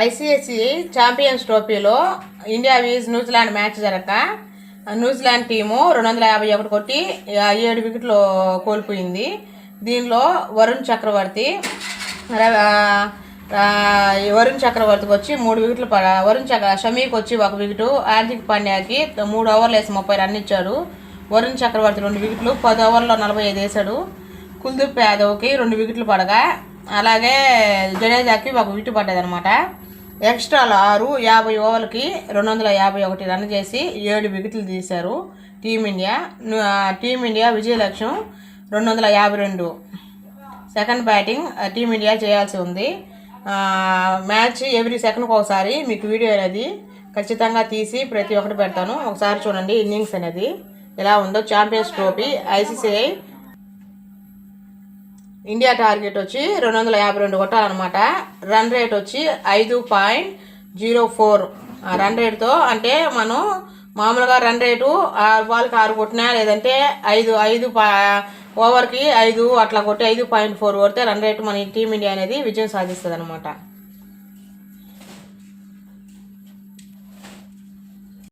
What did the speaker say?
ICICI champions ట్రోఫీలో India vs new Zealand match జరగక New Zealand team రెండు వందల యాభై ఒకటి కొట్టి ఏడు వికెట్లు కోల్పోయింది. దీనిలో వరుణ్ చక్రవర్తి వరుణ్ చక్రవర్తికి వచ్చి మూడు వికెట్లు పడ వరుణ్ చక్ర షమీకి వచ్చి ఒక వికెట్ హార్దిక్ పాండ్యాకి మూడు ఓవర్లు వేసి ముప్పై రన్ ఇచ్చాడు. వరుణ్ చక్రవర్తి రెండు వికెట్లు పది ఓవర్లో నలభై ఐదు వేశాడు కుల్దీప్ యాదవ్కి రెండు వికెట్లు పడగా అలాగే జడేజాకి ఒక వికెట్ పడ్డదనమాట ఎక్స్ట్రాలు ఆరు యాభై ఓవర్లకి రెండు వందల యాభై ఒకటి రన్ చేసి ఏడు వికెట్లు తీశారు టీమిండియా. టీమిండియా విజయలక్ష్యం రెండు వందల యాభై రెండు. సెకండ్ బ్యాటింగ్ టీమిండియా చేయాల్సి ఉంది. మ్యాచ్ ఎవ్రీ సెకండ్కి ఒకసారి మీకు వీడియో అనేది ఖచ్చితంగా తీసి ప్రతి ఒక్కటి పెడతాను. ఒకసారి చూడండి ఇన్నింగ్స్ అనేది ఎలా ఉందో. Champions trophy ICCI India target వచ్చి రెండు వందల యాభై రెండు కొట్టాలన్నమాట. రన్ రేట్ వచ్చి ఐదు పాయింట్ జీరో ఫోర్. రన్ రేట్తో అంటే మనం మామూలుగా రన్ రేటు ఆరు బాల్కి ఆరు కొట్టినా లేదంటే ఐదు ఐదు ఓవర్కి ఐదు అట్లా కొట్టి ఐదు పాయింట్ ఫోర్ కొడితే రన్ రేటు మన టీమిండియా అనేది విజయం సాధిస్తుంది అనమాట